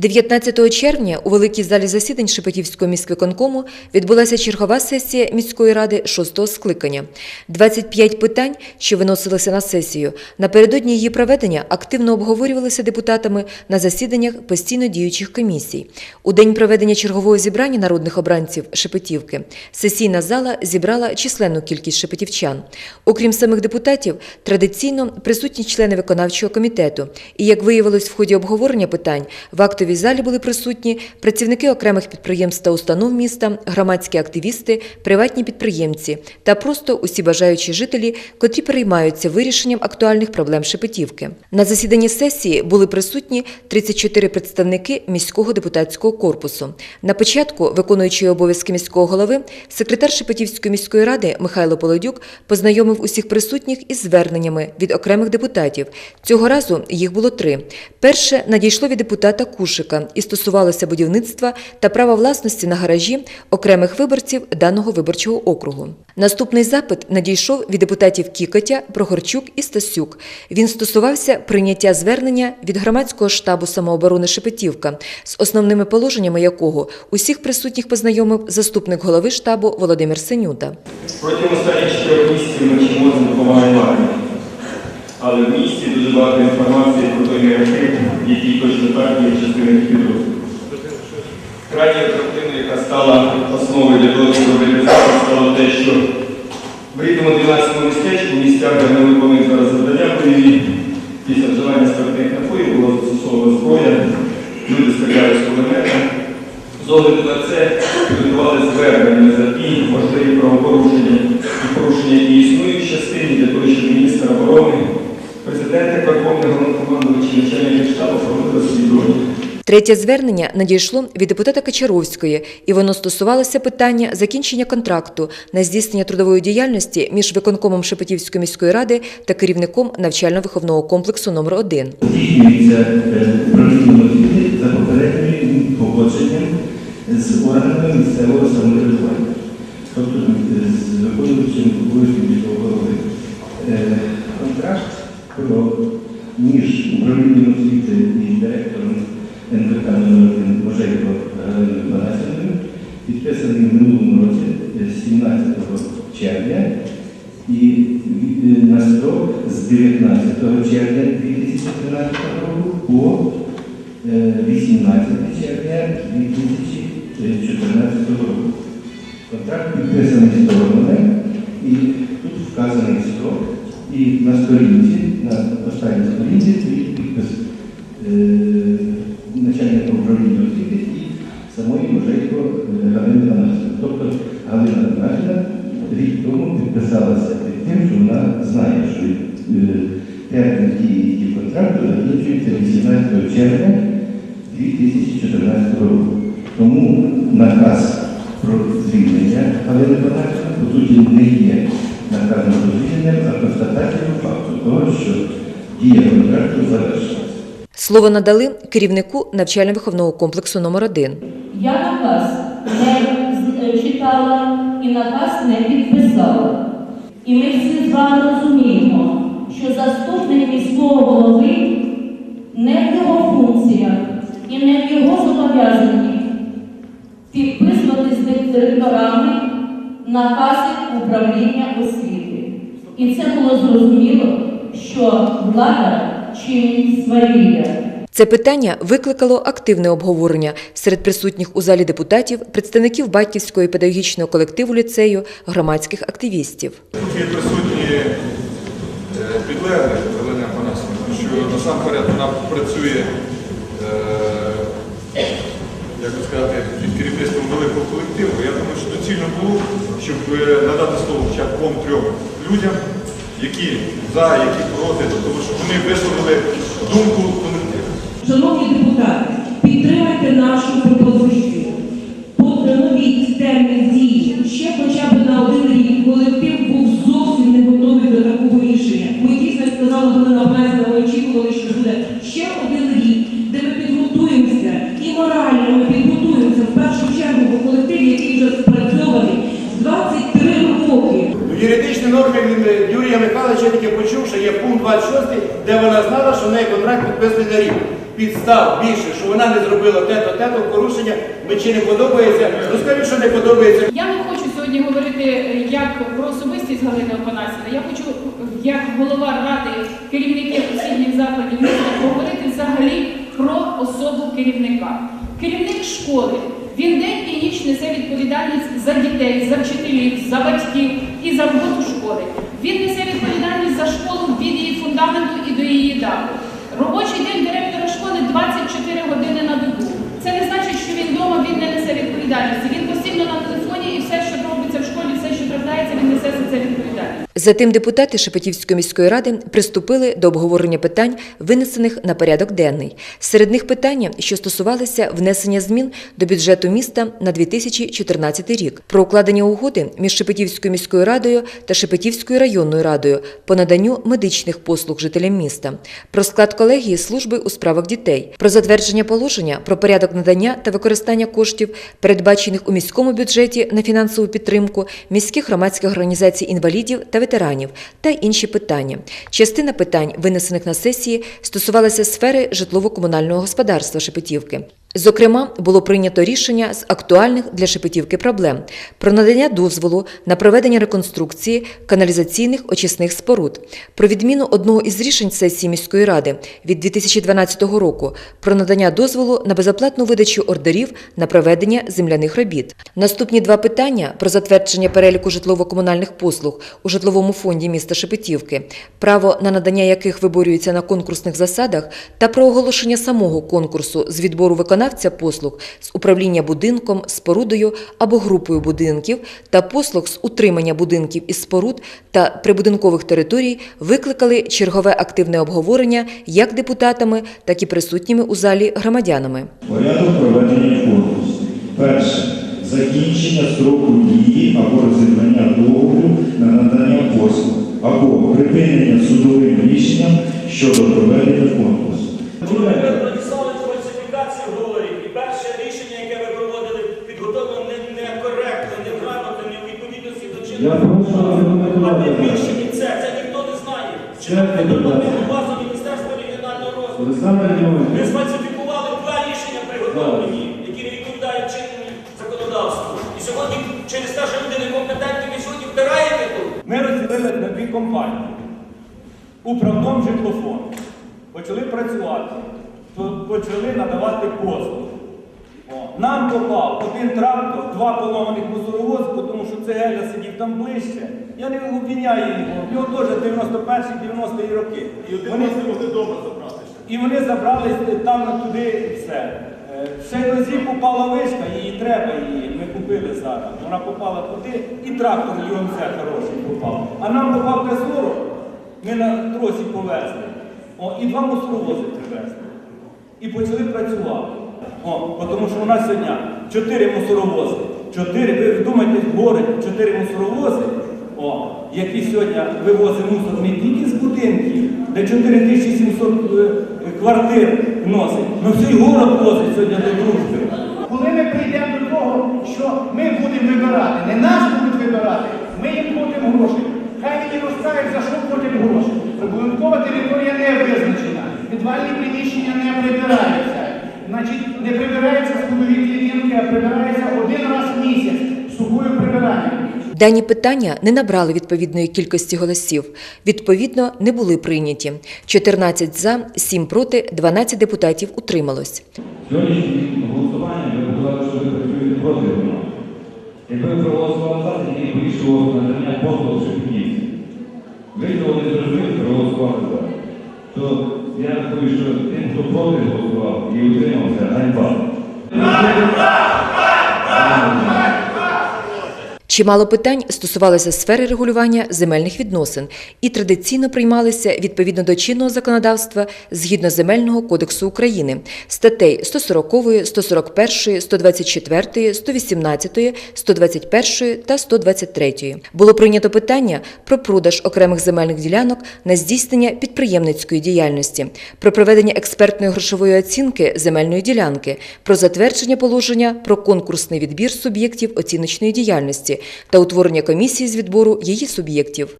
19 червня у великій залі засідань Шепетівського міськвиконкому відбулася чергова сесія міської ради шостого скликання. 25 питань, що виносилися на сесію, напередодні її проведення активно обговорювалися депутатами на засіданнях постійно діючих комісій. У день проведення чергового зібрання народних обранців Шепетівки сесійна зала зібрала численну кількість шепетівчан. Окрім самих депутатів, традиційно присутні члени виконавчого комітету. І як виявилось в ході обговорення питань, в актовій залі були присутні працівники окремих підприємств та установ міста, громадські активісти, приватні підприємці та просто усі бажаючі жителі, котрі переймаються вирішенням актуальних проблем Шепетівки. На засіданні сесії були присутні 34 представники міського депутатського корпусу. На початку, виконуючий обов'язки міського голови, секретар Шепетівської міської ради Михайло Полодюк познайомив усіх присутніх із зверненнями від окремих депутатів. Цього разу їх було три. Перше надійшло від депутата Кушика і стосувалося будівництва та права власності на гаражі окремих виборців даного виборчого округу. Наступний запит надійшов від депутатів Кікотя, Прохорчук і Стасюк. Він стосувався прийняття звернення від громадського штабу самооборони Шепетівка, з основними положеннями якого усіх присутніх познайомив заступник голови штабу Володимир Сенюта. Протягом останніх чотирьох місяців ми допомагаємо армії. Але в місті дуже багато інформації про той негатив, який точно так є частиною підрозділу. Крайньою картиною, яка стала основою для того, щоб робити стало те, що в рідному 12-му містечку, в місцях, де ми виконуємо зараз завдання бойові, після вживання спиртних напоїв була застосована зброя, люди стріляли з кулемета. З огляду на це підготували звернення за ті можливі правопорушення і порушення, які існують в частині для того, щоб міністр оборони, президент як Верховний головнокомандуючий, начальник штабу проводили розслідування. Третє звернення надійшло від депутата Качаровської, і воно стосувалося питання закінчення контракту на здійснення трудової діяльності між виконкомом Шепетівської міської ради та керівником навчально-виховного комплексу номер 1 здійснюється е, управлінням освіти за попередньою погодженням з органами місцевого самоврядування, тобто е, з виконуючим обов'язків міського голови. Е, Про між управлінням освіти і директором НВК номер 1 Можейко Галиною Панасівною підписаний в минулому році е, 17 червня і е, на строк з 19 червня 2013 року по е, 18 червня 2014 року. Контракт підписаний сторонами і тут вказаний строк. І на сторінці, на останній сторінці стоїть підпис е, начальника управління освіти і самої Можейко е, Галини Панасівни. Тобто Галина Панасівна рік тому підписалася під тим, що вона знає, що е, термін дії її контракту закінчується 18 червня 2014 року. Тому наказ про звільнення Галини Панасівни, по суті, не є наказом звільнення, а констатацією факту того, що дія контракту завершилася. Слово надали керівнику навчально-виховного комплексу номер 1 Я наказ не читала і наказ не підписала. І ми всі з вами розуміємо, що заступник міського голови накази управління освіти. І це було зрозуміло, що влада чинить свавілля. Це питання викликало активне обговорення серед присутніх у залі депутатів, представників батьківського і педагогічного колективу ліцею, громадських активістів. Тут є присутні е, підлеглі Галини що насамперед вона працює, е, як би сказати, під керівництвом великого колективу. Я думаю, що доцільно було, щоб е, надати слово хоча б двом-трьом людям, які за, які проти, тому що вони висловили думку колективу. Шановні депутати, підтримайте нашу пропозицію. Поновіть термін дії ще хоча б на один рік. Колектив був зовсім не готовий до такого рішення. Ми дійсно як сказала Галина Панасівна, ми очікували, що буде ще один рік, де ми підготуємося і морально ми підготуємося в першу чергу, бо колектив, який вже спрацьований 23 роки. В юридичній нормі від Юрія Михайловича я тільки почув, що є пункт 26, де вона знала, що в неї контракт підписаний на рік. підстав більше, що вона не зробила те-то, те-то порушення, чи не подобається, ну скажіть, що не подобається. Я не хочу сьогодні говорити як про особистість Галини Опанасіна. Я хочу, як голова ради керівників освітніх закладів міста, поговорити взагалі про особу керівника. Керівник школи. Він день і ніч несе відповідальність за дітей, за вчителів, за батьків і за роботу школи. Він несе відповідальність за школу від її фундаменту і до її дати. Робочий день директора школи 24 години на добу. Це не значить, що він вдома він не несе відповідальності. Він постійно на телефоні і все, що робиться в школі, все, що трапляється, він несе за це відповідальність. Затим депутати Шепетівської міської ради приступили до обговорення питань, винесених на порядок денний. Серед них питання, що стосувалися внесення змін до бюджету міста на 2014 рік, про укладення угоди між Шепетівською міською радою та Шепетівською районною радою по наданню медичних послуг жителям міста, про склад колегії служби у справах дітей, про затвердження положення про порядок надання та використання коштів, передбачених у міському бюджеті на фінансову підтримку міських громадських організацій інвалідів та ветеранів та інші питання. Частина питань, винесених на сесії, стосувалася сфери житлово-комунального господарства Шепетівки. Зокрема, було прийнято рішення з актуальних для Шепетівки проблем про надання дозволу на проведення реконструкції каналізаційних очисних споруд, про відміну одного із рішень сесії міської ради від 2012 року про надання дозволу на безоплатну видачу ордерів на проведення земляних робіт. Наступні два питання про затвердження переліку житлово-комунальних послуг у житловому фонді міста Шепетівки, право на надання яких виборюється на конкурсних засадах, та про оголошення самого конкурсу з відбору виконавця послуг з управління будинком, спорудою або групою будинків та послуг з утримання будинків і споруд та прибудинкових територій викликали чергове активне обговорення як депутатами, так і присутніми у залі громадянами. Порядок проведення конкурсу. Перше. Закінчення строку дії або розірвання договору на надання послуг або припинення судовим рішенням щодо проведення конкурсу. Я прошу. А тим більше і це, це ніхто не знає. Чи не підготовлено питання. базу Міністерства регіонального розвитку. Олександр Ви сфальсифікували два рішення приготовлені, які не відповідають чинному законодавству. І сьогодні через те, що люди некомпетентні, ви сьогодні втираєте тут. Ми розділили на дві компанії. Управдом житлофонд. Почали працювати, то почали надавати послуги. Нам попав один трактор, два поломаних мусоровози, тому що це Геля сидів там ближче. Я не обвиняю його. В нього теж 91-90 роки. І вони, і вони забрали там туди і все. Ще разі попала вишка, її треба її. Ми купили зараз. Вона попала туди, і трактор його хороший попав. А нам попав Т-40, ми на тросі повезли. О, і два мусоровози привезли. І почали працювати. О, тому що у нас сьогодні чотири мусоровози. Чотири, ви вдумайтесь, городі чотири мусоровози, о, які сьогодні вивозять мусор не тільки з будинків, де 4700 е, квартир вносить, але всій город возить сьогодні до дружби. Коли ми прийдемо до того, що ми будемо вибирати, не нас будуть вибирати, ми їм платимо гроші. Хай мені розкажуть, за що платять гроші. Прибудинкова територія не визначена, підвальні приміщення не прибираються. Значить, не прибираються складові клітинки, а прибираються один раз в місяць сухою прибиранням. Дані питання не набрали відповідної кількості голосів. Відповідно, не були прийняті. 14 за, 7 проти, 12 депутатів утрималось. сьогоднішнє голосування ви показали, що ви працюєте проти воно. Якби ви проголосували за, тоді вирішував надання послуг Шепетівці. Ви цього не зрозуміли, проголосували за. То я рахую, що тим, хто проти голосував і утримався, ганьба. Чимало питань стосувалося сфери регулювання земельних відносин і традиційно приймалися відповідно до чинного законодавства згідно Земельного кодексу України статей 140, 141, 124, 118, 121 та 123. Було прийнято питання про продаж окремих земельних ділянок на здійснення підприємницької діяльності, про проведення експертної грошової оцінки земельної ділянки, про затвердження положення про конкурсний відбір суб'єктів оціночної діяльності та утворення комісії з відбору її суб'єктів.